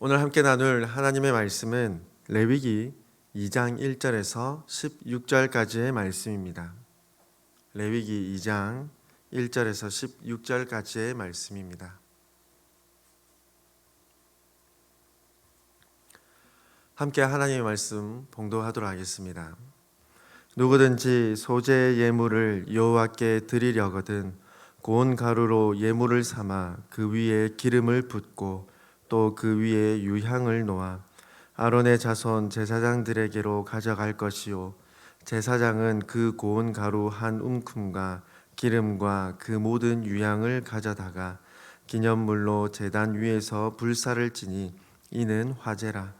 오늘 함께 나눌 하나님의 말씀은 레위기 2장 1절에서 16절까지의 말씀입니다. 레위기 2장 1절에서 16절까지의 말씀입니다. 함께 하나님의 말씀 봉독하도록 하겠습니다. 누구든지 소재 예물을 여호와께 드리려거든 고운 가루로 예물을 삼아 그 위에 기름을 붓고 또 그 위에 유향을 놓아 아론의 자손 제사장들에게로 가져갈 것이요. 제사장은 그 고운 가루 한 움큼과 기름과 그 모든 유향을 가져다가 기념물로 제단 위에서 불사를 지니 이는 화제라.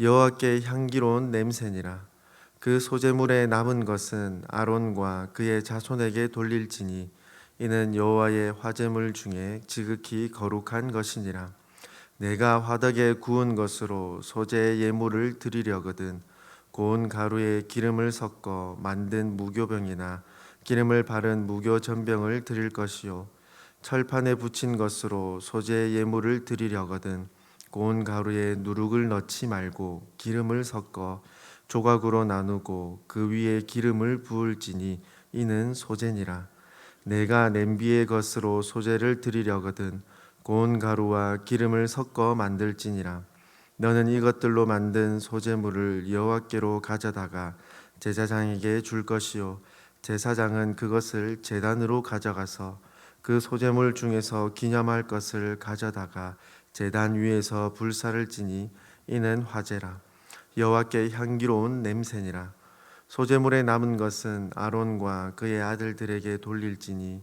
여호와께 향기로운 냄새니라. 그 소재물에 남은 것은 아론과 그의 자손에게 돌릴지니 이는 여호와의 화제물 중에 지극히 거룩한 것이니라 내가 화덕에 구운 것으로 소재의 예물을 드리려거든 고운 가루에 기름을 섞어 만든 무교병이나 기름을 바른 무교 전병을 드릴 것이요. 철판에 붙인 것으로 소재의 예물을 드리려거든 고운 가루에 누룩을 넣지 말고 기름을 섞어 조각으로 나누고 그 위에 기름을 부을지니 이는 소재니라. 내가 냄비의 것으로 소재를 드리려거든 고운 가루와 기름을 섞어 만들지니라. 너는 이것들로 만든 소재물을 여호와께로 가져다가 제사장에게 줄 것이요. 제사장은 그것을 제단으로 가져가서 그 소재물 중에서 기념할 것을 가져다가 제단 위에서 불사를 지니 이는 화제라. 여호와께 향기로운 냄새니라. 소재물에 남은 것은 아론과 그의 아들들에게 돌릴지니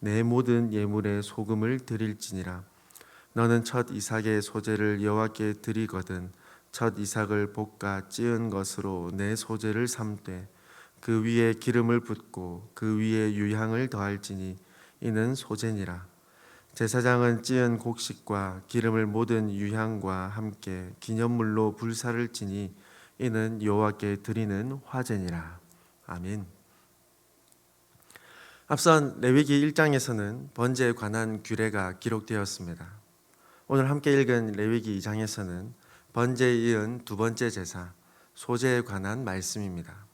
내 모든 예물에 소금을 드릴지니라. 너는 첫 이삭의 소재를 여호와께 드리거든 첫 이삭을 볶아 찌은 것으로 내 소재를 삼되 그 위에 기름을 붓고 그 위에 유향을 더할지니 이는 소재니라. 제사장은 찌은 곡식과 기름을 모든 유향과 함께 기념물로 불사를 지니 이는 여호와께 드리는 화제니라. 아멘. 앞선 레위기 1장에서는 번제에 관한 규례가 기록되었습니다. 오늘 함께 읽은 레위기 2장에서는 번제에 이은 두 번째 제사 소제에 관한 말씀입니다.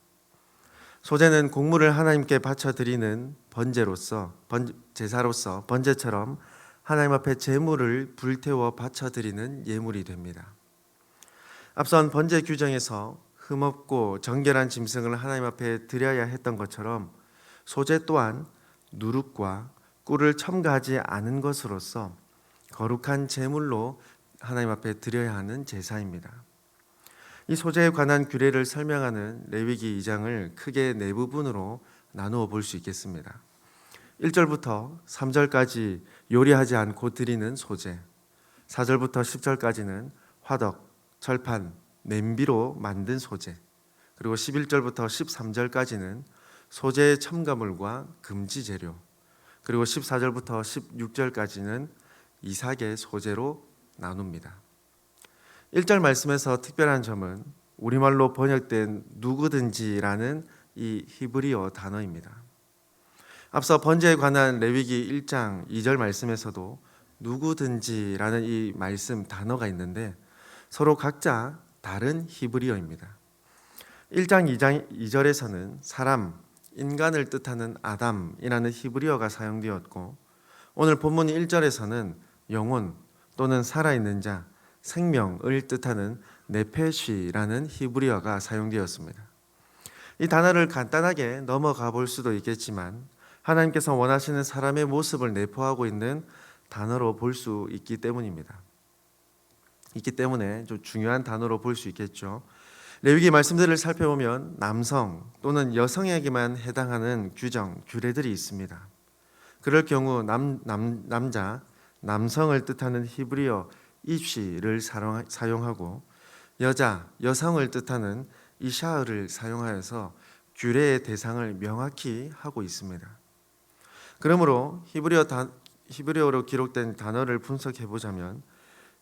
소제는 곡물을 하나님께 바쳐 드리는 번제로서 번, 제사로서 번제처럼 하나님 앞에 제물을 불태워 바쳐 드리는 예물이 됩니다. 앞선 번제 규정에서 흠없고 정결한 짐승을 하나님 앞에 드려야 했던 것처럼 소재 또한 누룩과 꿀을 첨가하지 않은 것으로서 거룩한 제물로 하나님 앞에 드려야 하는 제사입니다. 이 소재에 관한 규례를 설명하는 레위기 2장을 크게 네 부분으로 나누어 볼 수 있겠습니다. 1절부터 3절까지 요리하지 않고 드리는 소재, 4절부터 10절까지는 화덕, 철판, 냄비로 만든 소재, 그리고 11절부터 13절까지는 소재의 첨가물과 금지 재료, 그리고 14절부터 16절까지는 이삭의 소재로 나눕니다. 1절 말씀에서 특별한 점은 우리말로 번역된 누구든지라는 이 히브리어 단어입니다. 앞서 번제에 관한 레위기 1장 2절 말씀에서도 누구든지라는 이 말씀 단어가 있는데 서로 각자 다른 히브리어입니다. 1장 2장 2절에서는 사람, 인간을 뜻하는 아담이라는 히브리어가 사용되었고 오늘 본문 1절에서는 영혼 또는 살아있는 자, 생명을 뜻하는 네페시라는 히브리어가 사용되었습니다. 이 단어를 간단하게 넘어가 볼 수도 있겠지만 하나님께서 원하시는 사람의 모습을 내포하고 있는 단어로 볼 수 있기 때문입니다. 있기 때문에 좀 중요한 단어로 볼 수 있겠죠. 레위기 말씀들을 살펴보면 남성 또는 여성에게만 해당하는 규정, 규례들이 있습니다. 그럴 경우 남, 남, 남자, 남성을 뜻하는 히브리어 입시를 사용- 사용하고 여자, 여성을 뜻하는 이샤를 사용하여서 규례의 대상을 명확히 하고 있습니다. 그러므로 히브리어 단, 히브리어로 기록된 단어를 분석해 보자면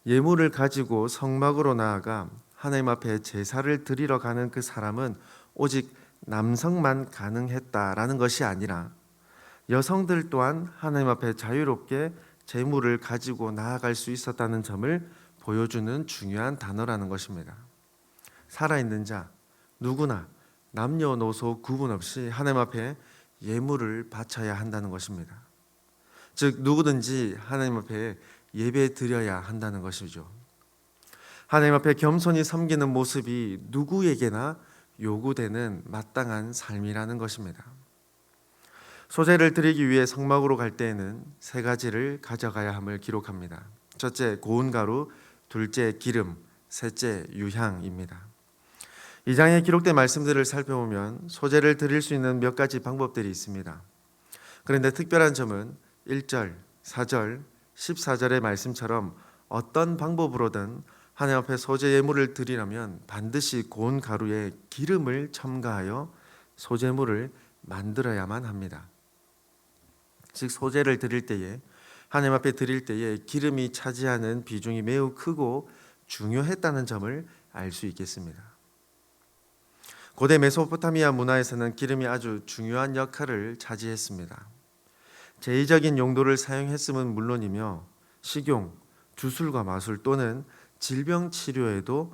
예물을 가지고 성막으로 나아가 하나님 앞에 제사를 드리러 가는 그 사람은 오직 남성만 가능했다라는 것이 아니라 여성들 또한 하나님 앞에 자유롭게 재물을 가지고 나아갈 수 있었다는 점을 보여주는 중요한 단어라는 것입니다. 살아있는 자 누구나 남녀노소 구분 없이 하나님 앞에 예물을 바쳐야 한다는 것입니다. 즉 누구든지 하나님 앞에 예배 드려야 한다는 것이죠. 하나님 앞에 겸손히 섬기는 모습이 누구에게나 요구되는 마땅한 삶이라는 것입니다. 소재를 드리기 위해 성막으로 갈 때에는 세 가지를 가져가야 함을 기록합니다. 첫째 고운 가루, 둘째 기름, 셋째 유향입니다. 이 장에 기록된 말씀들을 살펴보면 소재를 드릴 수 있는 몇 가지 방법들이 있습니다. 그런데 특별한 점은 1절, 4절, 14절의 말씀처럼 어떤 방법으로든 하나님 앞에 소재 예물을 드리려면 반드시 고운 가루에 기름을 첨가하여 소재물을 만들어야만 합니다. 즉 소재를 드릴 때에 하나님 앞에 드릴 때에 기름이 차지하는 비중이 매우 크고 중요했다는 점을 알 수 있겠습니다. 고대 메소포타미아 문화에서는 기름이 아주 중요한 역할을 차지했습니다. 제의적인 용도를 사용했음은 물론이며 식용, 주술과 마술 또는 질병 치료에도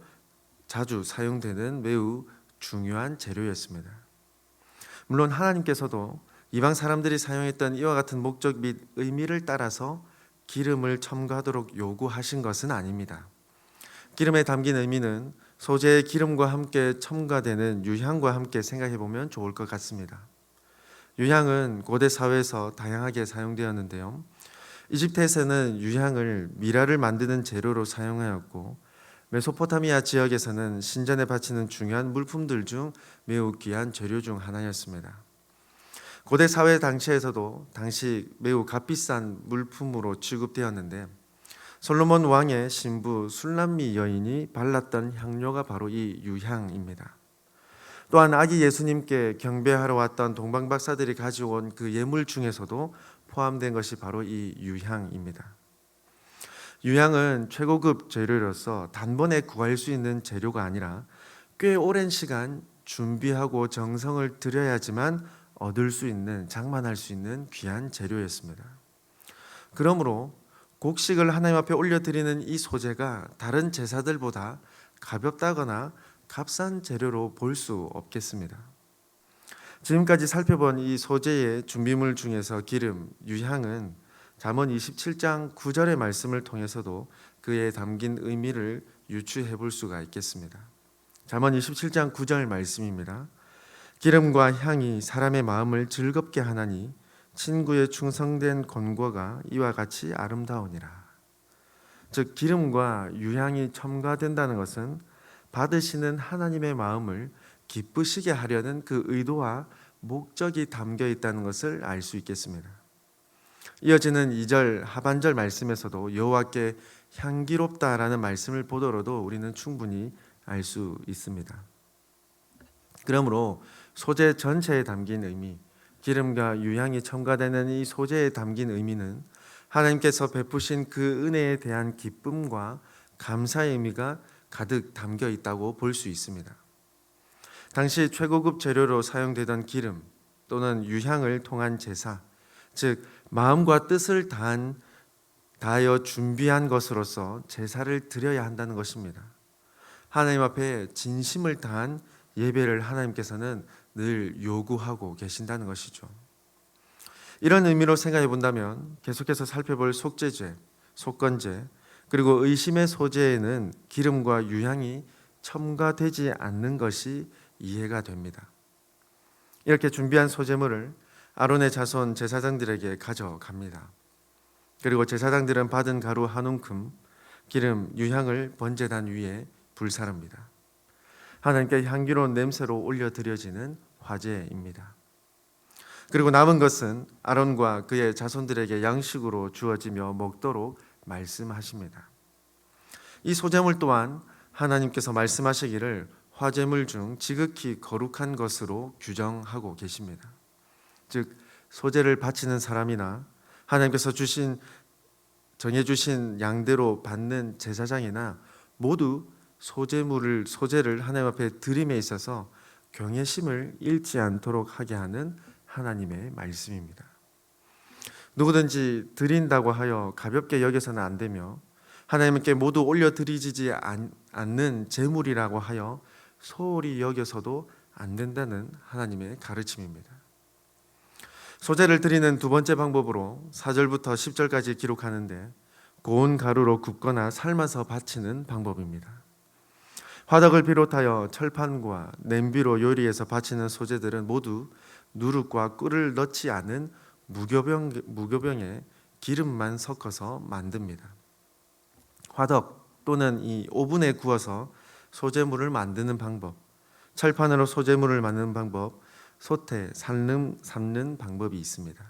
자주 사용되는 매우 중요한 재료였습니다. 물론 하나님께서도 이방 사람들이 사용했던 이와 같은 목적 및 의미를 따라서 기름을 첨가하도록 요구하신 것은 아닙니다. 기름에 담긴 의미는 소재의 기름과 함께 첨가되는 유향과 함께 생각해 보면 좋을 것 같습니다. 유향은 고대 사회에서 다양하게 사용되었는데요. 이집트에서는 유향을 미라를 만드는 재료로 사용하였고 메소포타미아 지역에서는 신전에 바치는 중요한 물품들 중 매우 귀한 재료 중 하나였습니다. 고대 사회 당시에서도 당시 매우 값비싼 물품으로 취급되었는데 솔로몬 왕의 신부 술람미 여인이 발랐던 향료가 바로 이 유향입니다. 또한 아기 예수님께 경배하러 왔던 동방 박사들이 가져온 그 예물 중에서도 포함된 것이 바로 이 유향입니다. 유향은 최고급 재료로서 단번에 구할 수 있는 재료가 아니라 꽤 오랜 시간 준비하고 정성을 들여야지만 얻을 수 있는 장만할 수 있는 귀한 재료였습니다. 그러므로 곡식을 하나님 앞에 올려드리는 이 소재가 다른 제사들보다 가볍다거나 값싼 재료로 볼 수 없겠습니다. 지금까지 살펴본 이 소재의 준비물 중에서 기름, 유향은 잠언 27장 9절의 말씀을 통해서도 그에 담긴 의미를 유추해 볼 수가 있겠습니다. 잠언 27장 9절 말씀입니다. 기름과 향이 사람의 마음을 즐겁게 하나니 친구의 충성된 권고가 이와 같이 아름다우니라. 즉 기름과 유향이 첨가된다는 것은 받으시는 하나님의 마음을 기쁘시게 하려는 그 의도와 목적이 담겨 있다는 것을 알 수 있겠습니다. 이어지는 2절 하반절 말씀에서도 여호와께 향기롭다라는 말씀을 보더라도 우리는 충분히 알 수 있습니다. 그러므로 소재 전체에 담긴 의미, 기름과 유향이 첨가되는 이 소재에 담긴 의미는 하나님께서 베푸신 그 은혜에 대한 기쁨과 감사의 의미가 가득 담겨 있다고 볼 수 있습니다. 당시 최고급 재료로 사용되던 기름 또는 유향을 통한 제사, 즉 마음과 뜻을 다한 다하여 준비한 것으로서 제사를 드려야 한다는 것입니다. 하나님 앞에 진심을 다한 예배를 하나님께서는 늘 요구하고 계신다는 것이죠. 이런 의미로 생각해 본다면 계속해서 살펴볼 속죄죄, 속건죄, 그리고 의심의 소재에는 기름과 유향이 첨가되지 않는 것이 이해가 됩니다. 이렇게 준비한 소재물을 아론의 자손 제사장들에게 가져갑니다. 그리고 제사장들은 받은 가루 한 움큼, 기름, 유향을 번제단 위에 불사릅니다. 하나님께 향기로운 냄새로 올려 드려지는 화제입니다. 그리고 남은 것은 아론과 그의 자손들에게 양식으로 주어지며 먹도록 말씀하십니다. 이 소재물 또한 하나님께서 말씀하시기를 화재물 중 지극히 거룩한 것으로 규정하고 계십니다. 즉 소재를 바치는 사람이나 하나님께서 주신 정해 주신 양대로 받는 제사장이나 모두 소재물을 소재를 하나님 앞에 드림에 있어서 경외심을 잃지 않도록 하게 하는 하나님의 말씀입니다. 누구든지 드린다고 하여 가볍게 여겨서는 안 되며 하나님께 모두 올려 드리지 않는 제물이라고 하여 소홀히 여겨서도 안 된다는 하나님의 가르침입니다. 소재를 드리는 두 번째 방법으로 4절부터 10절까지 기록하는데 고운 가루로 굽거나 삶아서 바치는 방법입니다. 화덕을 비롯하여 철판과 냄비로 요리해서 바치는 소재들은 모두 누룩과 꿀을 넣지 않은 무교병, 무교병에 기름만 섞어서 만듭니다. 화덕 또는 이 오븐에 구워서 소재물을 만드는 방법, 철판으로 소재물을 만드는 방법, 소태, 삶는, 삶는 방법이 있습니다.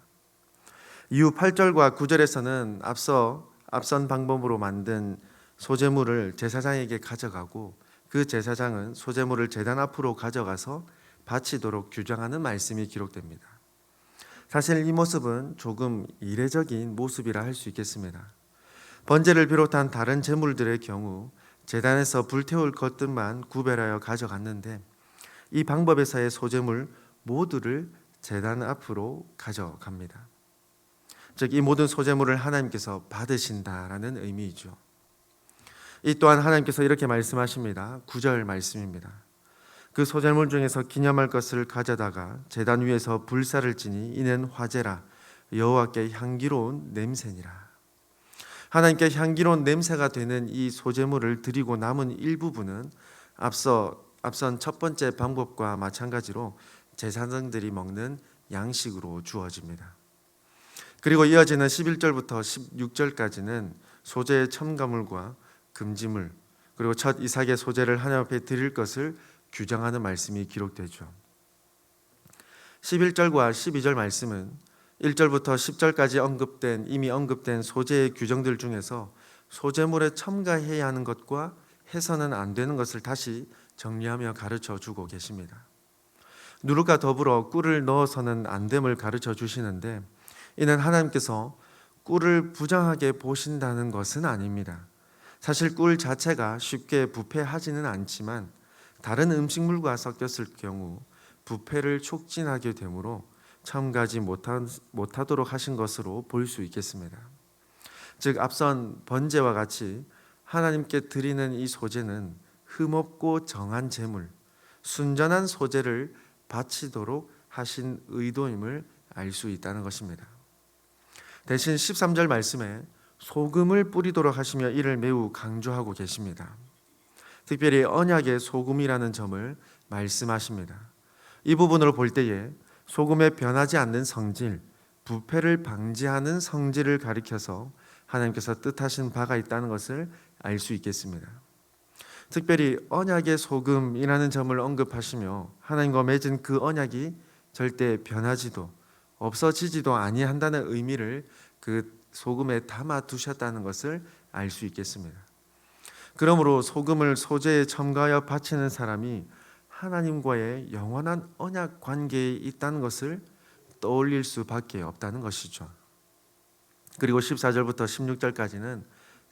이후 8절과 9절에서는 앞서 앞선 방법으로 만든 소재물을 제사장에게 가져가고 그 제사장은 소재물을 제단 앞으로 가져가서 바치도록 규정하는 말씀이 기록됩니다. 사실 이 모습은 조금 이례적인 모습이라 할 수 있겠습니다. 번제를 비롯한 다른 제물들의 경우 제단에서 불태울 것들만 구별하여 가져갔는데 이 방법에서의 소재물 모두를 제단 앞으로 가져갑니다. 즉 이 모든 소재물을 하나님께서 받으신다라는 의미이죠. 이 또한 하나님께서 이렇게 말씀하십니다. 9절 말씀입니다. 그 소재물 중에서 기념할 것을 가져다가 제단 위에서 불사를 지니 이는 화제라 여호와께 향기로운 냄새니라. 하나님께 향기로운 냄새가 되는 이 소재물을 드리고 남은 일부분은 앞서 앞선 첫 번째 방법과 마찬가지로 제사장들이 먹는 양식으로 주어집니다. 그리고 이어지는 11절부터 16절까지는 소재의 첨가물과 금지물 그리고 첫 이삭의 소재를 하나님 앞에 드릴 것을 규정하는 말씀이 기록되죠. 11절과 12절 말씀은 1절부터 10절까지 언급된 이미 언급된 소재의 규정들 중에서 소재물에 첨가해야 하는 것과 해서는 안 되는 것을 다시 정리하며 가르쳐 주고 계십니다. 누룩과 더불어 꿀을 넣어서는 안 됨을 가르쳐 주시는데 이는 하나님께서 꿀을 부정하게 보신다는 것은 아닙니다. 사실 꿀 자체가 쉽게 부패하지는 않지만 다른 음식물과 섞였을 경우 부패를 촉진하게 되므로 첨가지 못하, 못하도록 하신 것으로 볼 수 있겠습니다. 즉 앞선 번제와 같이 하나님께 드리는 이 소재는 흠없고 정한 제물, 순전한 소재를 바치도록 하신 의도임을 알 수 있다는 것입니다. 대신 13절 말씀에 소금을 뿌리도록 하시며 이를 매우 강조하고 계십니다. 특별히 언약의 소금이라는 점을 말씀하십니다. 이 부분으로 볼 때에 소금의 변하지 않는 성질, 부패를 방지하는 성질을 가리켜서 하나님께서 뜻하신 바가 있다는 것을 알 수 있겠습니다. 특별히 언약의 소금이라는 점을 언급하시며 하나님과 맺은 그 언약이 절대 변하지도 없어지지도 아니한다는 의미를 그 소금에 담아 두셨다는 것을 알 수 있겠습니다. 그러므로 소금을 소재에 첨가하여 바치는 사람이 하나님과의 영원한 언약 관계에 있다는 것을 떠올릴 수밖에 없다는 것이죠. 그리고 14절부터 16절까지는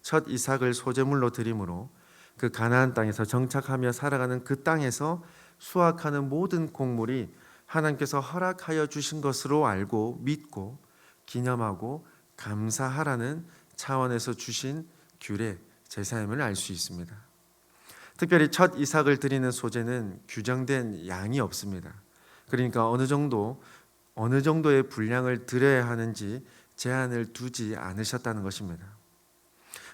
첫 이삭을 소재물로 드림으로 그 가나안 땅에서 정착하며 살아가는 그 땅에서 수확하는 모든 곡물이 하나님께서 허락하여 주신 것으로 알고 믿고 기념하고 감사하라는 차원에서 주신 규례 제사임을 알 수 있습니다. 특별히 첫 이삭을 드리는 소재는 규정된 양이 없습니다. 그러니까 어느 정도 어느 정도의 분량을 드려야 하는지 제한을 두지 않으셨다는 것입니다.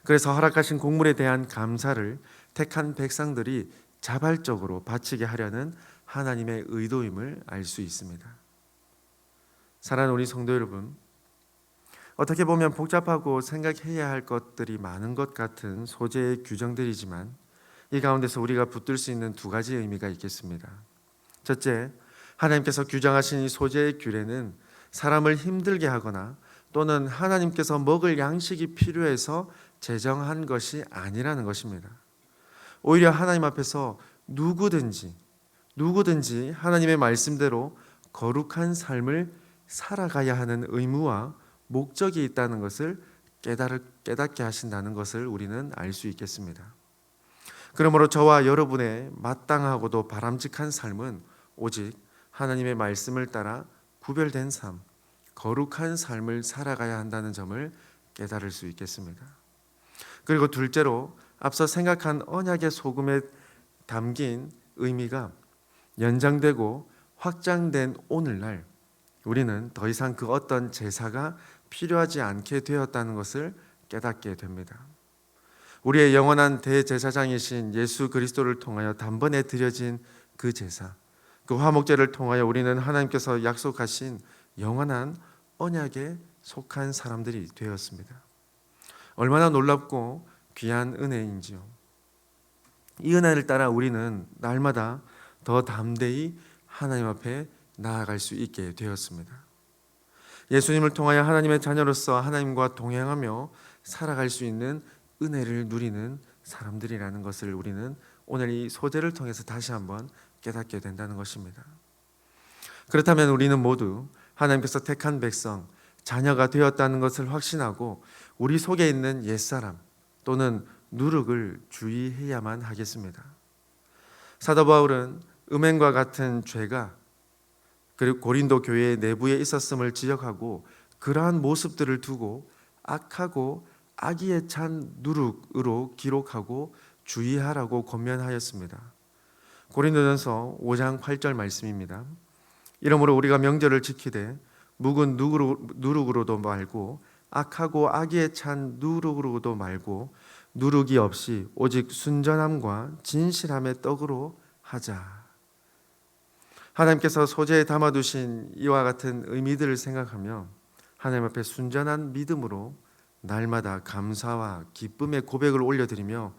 그래서 허락하신 곡물에 대한 감사를 택한 백성들이 자발적으로 바치게 하려는 하나님의 의도임을 알 수 있습니다. 사랑하는 우리 성도 여러분, 어떻게 보면 복잡하고 생각해야 할 것들이 많은 것 같은 소재의 규정들이지만 이 가운데서 우리가 붙들 수 있는 두 가지 의미가 있겠습니다. 첫째, 하나님께서 규정하신 이 소재의 규례는 사람을 힘들게 하거나 또는 하나님께서 먹을 양식이 필요해서 제정한 것이 아니라는 것입니다. 오히려 하나님 앞에서 누구든지 누구든지 하나님의 말씀대로 거룩한 삶을 살아가야 하는 의무와 목적이 있다는 것을 깨달을, 깨닫게 하신다는 것을 우리는 알 수 있겠습니다. 그러므로 저와 여러분의 마땅하고도 바람직한 삶은 오직 하나님의 말씀을 따라 구별된 삶, 거룩한 삶을 살아가야 한다는 점을 깨달을 수 있겠습니다. 그리고 둘째로 앞서 생각한 언약의 소금에 담긴 의미가 연장되고 확장된 오늘날 우리는 더 이상 그 어떤 제사가 필요하지 않게 되었다는 것을 깨닫게 됩니다. 우리의 영원한 대제사장이신 예수 그리스도를 통하여 단번에 드려진 그 제사, 그 화목제를 통하여 우리는 하나님께서 약속하신 영원한 언약에 속한 사람들이 되었습니다. 얼마나 놀랍고 귀한 은혜인지요. 이 은혜를 따라 우리는 날마다 더 담대히 하나님 앞에 나아갈 수 있게 되었습니다. 예수님을 통하여 하나님의 자녀로서 하나님과 동행하며 살아갈 수 있는 은혜를 누리는 사람들이라는 것을 우리는 오늘 이 소재를 통해서 다시 한번 깨닫게 된다는 것입니다. 그렇다면 우리는 모두 하나님께서 택한 백성, 자녀가 되었다는 것을 확신하고 우리 속에 있는 옛사람 또는 누룩을 주의해야만 하겠습니다. 사도 바울은 음행과 같은 죄가 그리고 고린도 교회 내부에 있었음을 지적하고 그러한 모습들을 두고 악하고 악의에 찬 누룩으로 기록하고 주의하라고 권면하였습니다. 고린도전서 5장 8절 말씀입니다. 이러므로 우리가 명절을 지키되 묵은 누룩으로도 말고 악하고 악의에 찬 누룩으로도 말고 누룩이 없이 오직 순전함과 진실함의 떡으로 하자. 하나님께서 소재에 담아두신 이와 같은 의미들을 생각하며 하나님 앞에 순전한 믿음으로 날마다 감사와 기쁨의 고백을 올려드리며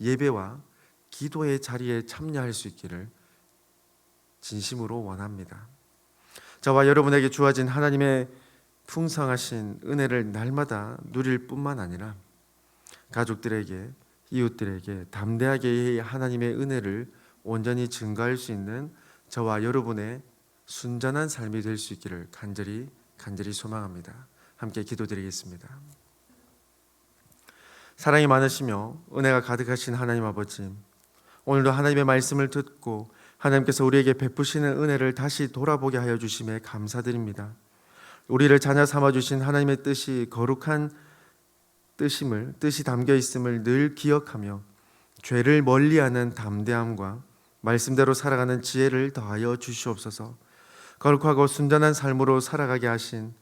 예배와 기도의 자리에 참여할 수 있기를 진심으로 원합니다. 저와 여러분에게 주어진 하나님의 풍성하신 은혜를 날마다 누릴 뿐만 아니라 가족들에게 이웃들에게 담대하게 하나님의 은혜를 온전히 증가할 수 있는 저와 여러분의 순전한 삶이 될 수 있기를 간절히 간절히 소망합니다. 함께 기도드리겠습니다. 사랑이 많으시며 은혜가 가득하신 하나님 아버지, 오늘도 하나님의 말씀을 듣고 하나님께서 우리에게 베푸시는 은혜를 다시 돌아보게 하여 주심에 감사드립니다. 우리를 자녀 삼아 주신 하나님의 뜻이 거룩한 뜻임을 뜻이 담겨 있음을 늘 기억하며 죄를 멀리하는 담대함과 말씀대로 살아가는 지혜를 더하여 주시옵소서. 거룩하고 순전한 삶으로 살아가게 하신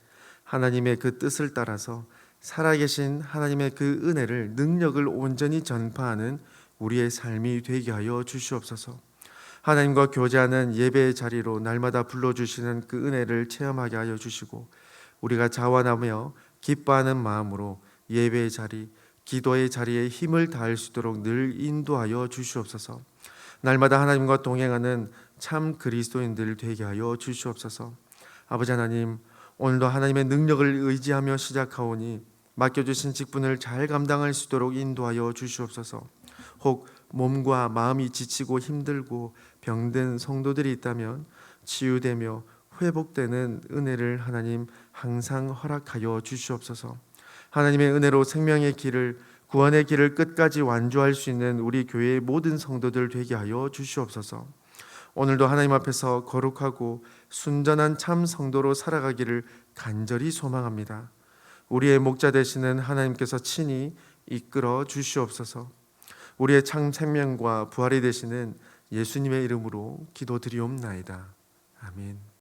하나님의 그 뜻을 따라서 살아계신 하나님의 그 은혜를 능력을 온전히 전파하는 우리의 삶이 되게 하여 주시옵소서. 하나님과 교제하는 예배의 자리로 날마다 불러주시는 그 은혜를 체험하게 하여 주시고 우리가 자원하며 기뻐하는 마음으로 예배의 자리, 기도의 자리에 힘을 다할 수 있도록 늘 인도하여 주시옵소서. 날마다 하나님과 동행하는 참 그리스도인들 되게 하여 주시옵소서. 아버지 하나님, 오늘도 하나님의 능력을 의지하며 시작하오니 맡겨주신 직분을 잘 감당할 수 있도록 인도하여 주시옵소서. 혹 몸과 마음이 지치고 힘들고 병든 성도들이 있다면 치유되며 회복되는 은혜를 하나님 항상 허락하여 주시옵소서. 하나님의 은혜로 생명의 길을 구원의 길을 끝까지 완주할 수 있는 우리 교회의 모든 성도들 되게 하여 주시옵소서. 오늘도 하나님 앞에서 거룩하고 순전한 참 성도로 살아가기를 간절히 소망합니다. 우리의 목자 되시는 하나님께서 친히 이끌어 주시옵소서. 우리의 참 생명과 부활이 되시는 예수님의 이름으로 기도드리옵나이다. 아멘.